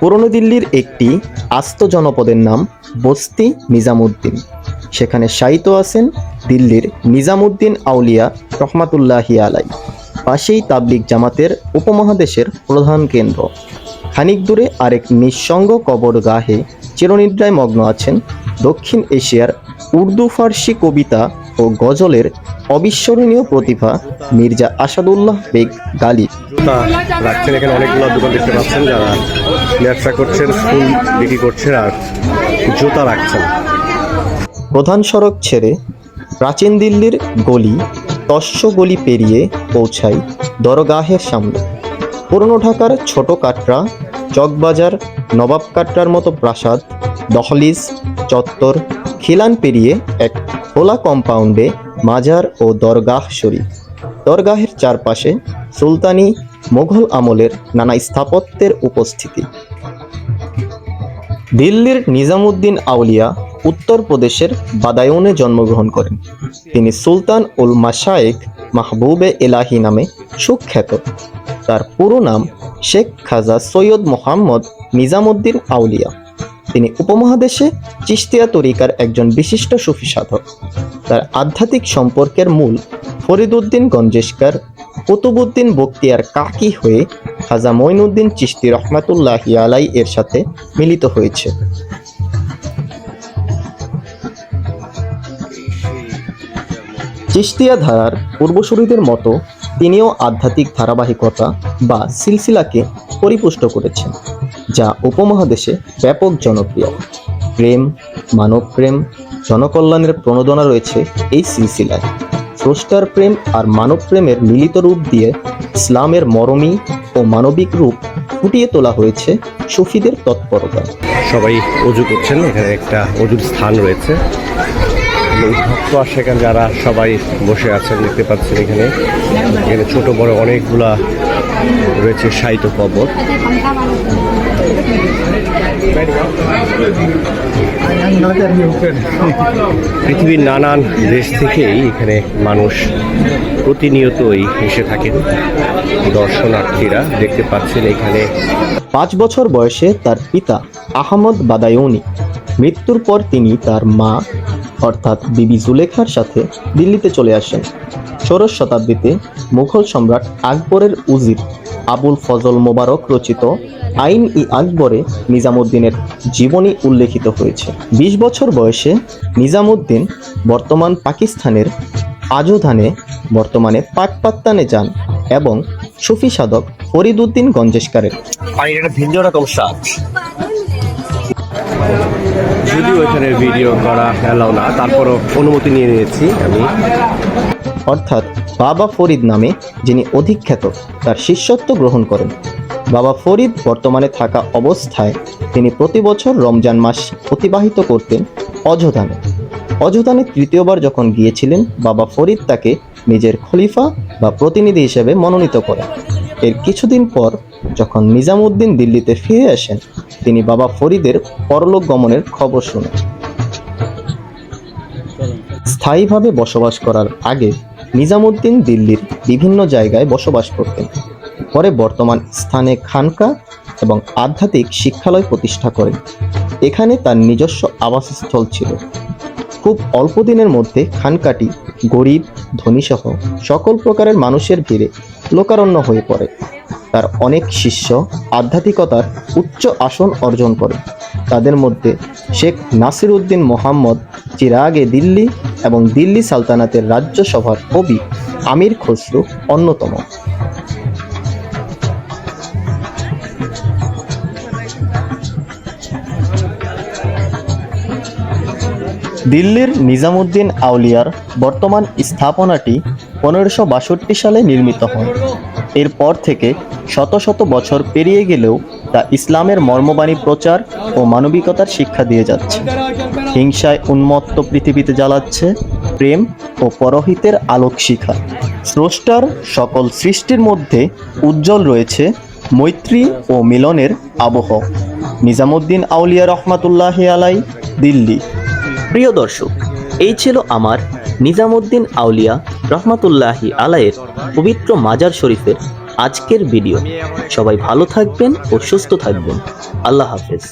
পুরনো দিল্লির একটি আস্ত জনপদের নাম বস্তি নিজামুদ্দিন। সেখানে শায়িত আছেন দিল্লির নিজামুদ্দিন আউলিয়া রহমাতুল্লাহি আলাই। পাশেই তাবলিগ জামাতের উপমহাদেশের প্রধান কেন্দ্র। খানিক দূরে আরেক নিঃসঙ্গ কবর গাহে চিরনিদ্রায় মগ্ন আছেন দক্ষিণ এশিয়ার উর্দু ফার্সি কবিতা ও গজলের অবিস্মরণীয় প্রতিভা মির্জা আসাদুল্লাহ বেগ গালি। রাখছেন এখানে অনেকগুলো দোকান দেখতে পাচ্ছেন যারা ব্যবসা করছেন ফুল বিক্রি করছেন আর জুতা রাখছেন। প্রধান সড়ক ছেড়ে প্রাচীন দিল্লির গলি তস্য গলি পেরিয়ে পৌঁছাই দরগাহের সামনে। পুরনো ঢাকার ছোট কাটরা চকবাজার নবাব কাটরার মতো প্রাসাদ দহলিজ চত্বর খিলান পেরিয়ে এক খোলা কম্পাউন্ডে মাজার ও দরগাহ শরীফ। দরগাহের চারপাশে সুলতানি মুঘল আমলের নানা স্থাপত্যের উপস্থিতি। দিল্লির নিজামুদ্দিন আউলিয়া উত্তরপ্রদেশের বাদায়ুনে জন্মগ্রহণ করেন। তিনি সুলতান উল মাশায়েক মাহবুবে এলাহি নামে সুখ্যাত। তার পুরো নাম শেখ খাজা সৈয়দ মোহাম্মদ নিজামুদ্দিন আউলিয়া। তিনি উপমহাদেশে চিস্তিয়া তরিকার একজন বিশিষ্ট সুফি সাধক। তার আধ্যাত্মিক সম্পর্কের মূল ফরিদুদ্দিন গঞ্জেশকার কুতুবুদ্দিন বক্তিয়ার কাকি হয়ে খাজা মঈনুদ্দিন চিস্তি রহমাতুল্লাহি আলাই এর সাথে মিলিত হয়েছে। চিস্তিয়া ধারার পূর্বসূরীদের মতো তিনিও আধ্যাত্মিক ধারাবাহিকতা বা সিলসিলাকে পরিপুষ্ট করেছেন। যা উপমহাদেশে ব্যাপক জনপ্রিয়। প্রেম, মানব প্রেম, জনকল্যাণের প্রণোদনা রয়েছে এই সিলসিলায়। স্রষ্টার প্রেম আর মানব প্রেমের মিলিত রূপ দিয়ে ইসলামের মরমী ও মানবিক রূপ ফুটিয়ে তোলা হয়েছে সুফিদের তৎপরতা। সবাই অজু করছেন, এখানে একটা অজুর স্থান রয়েছে। ভক্ত আর সেখানে যারা সবাই বসে আছেন, দেখতে পাচ্ছেন এখানে। এখানে ছোট বড় অনেকগুলা রয়েছে সাহিত্য কবর পৃথিবীর নানান দেশ থেকেই এখানে মানুষ প্রতিনিয়তই এসে থাকেন। দর্শনার্থীরা দেখতে পাচ্ছেন এখানে। পাঁচ বছর বয়সে তার পিতা আহমদ বাদায়ুনি। মৃত্যুর পর তিনি তার মা, অর্থাৎ বিবি জুলেখার সাথে দিল্লিতে চলে আসেন। ষোড়শ শতাব্দীতে মুঘল সম্রাট আকবরের উজির আবুল ফজল মোবারক রচিত আইন ই আকবরে নিজামুদ্দিনের জীবনী উল্লেখিত হয়েছে। বিশ বছর বয়সে নিজামুদ্দিন বর্তমান পাকিস্তানের আজুধানে বর্তমানে পাকপাত্তানে যান এবং সুফি সাধক ফরিদুদ্দিন গঞ্জেশকারের। পানির ভিন্ন রকম স্বাদ। যদিও এখানে ভিডিও করা এলাও না তারপরও অনুমতি নিয়ে নিয়েছি আমি। অর্থাৎ বাবা ফরিদ নামে যিনি অধিখ্যাত, তার শিষ্যত্ব গ্রহণ করেন। বাবা ফরিদ বর্তমানে থাকা অবস্থায় তিনি প্রতি বছর রমজান মাস অতিবাহিত করতেন অযোধানে অযোধানে তৃতীয়বার যখন গিয়েছিলেন, বাবা ফরিদ তাকে নিজের খলিফা বা প্রতিনিধি হিসেবে মনোনীত করেন। এর কিছুদিন পর যখন নিজামুদ্দিন দিল্লিতে ফিরে আসেন, তিনি বাবা ফরিদের পরলোক গমনের খবর শুনেন। স্থায়ীভাবে বসবাস করার আগে নিজামুদ্দিন দিল্লির বিভিন্ন জায়গায় বসবাস করতেন। পরে বর্তমান স্থানে খানকা এবং আধ্যাত্মিক শিক্ষালয় প্রতিষ্ঠা করেন। এখানে তার নিজস্ব আবাসস্থল ছিল। খুব অল্প দিনের মধ্যে খানকাটি গরিব, ধনীসহ সকল প্রকারের মানুষের ভিড়ে লোকারণ্য হয়ে পড়ে। তার অনেক শিষ্য আধ্যাত্মিকতার উচ্চ আসন অর্জন করে তাদের মধ্যে শেখ নাসির উদ্দিন মোহাম্মদ চিরাগে দিল্লি এবং দিল্লি সালতানাতের রাজ্যসভার কবি আমির খসরু অন্যতম। দিল্লির নিজামুদ্দিন আউলিয়ার বর্তমান স্থাপনাটি পনেরোশো বাষট্টি সালে নির্মিত হয় এরপর থেকে শত শত বছর পেরিয়ে গেলেও তা ইসলামের মর্মবাণী প্রচার ও মানবিকতার শিক্ষা দিয়ে যাচ্ছে। হিংসায় উন্মত্ত পৃথিবীতে জ্বালাচ্ছে প্রেম ও পরহিতের আলোক শিখা। স্রষ্টার সকল সৃষ্টির মধ্যে উজ্জ্বল রয়েছে মৈত্রী ও মিলনের আবহ। নিজামুদ্দিন আউলিয়া রহমাতুল্লাহ আলাই, দিল্লি। প্রিয় দর্শক, এই ছিল আমার নিজামুদ্দিন আউলিয়া রহমাতুল্লাহি আলায়ের পবিত্র মাজার শরীফের আজকের ভিডিও। সবাই ভালো থাকবেন ও সুস্থ থাকবেন। আল্লাহ হাফেজ।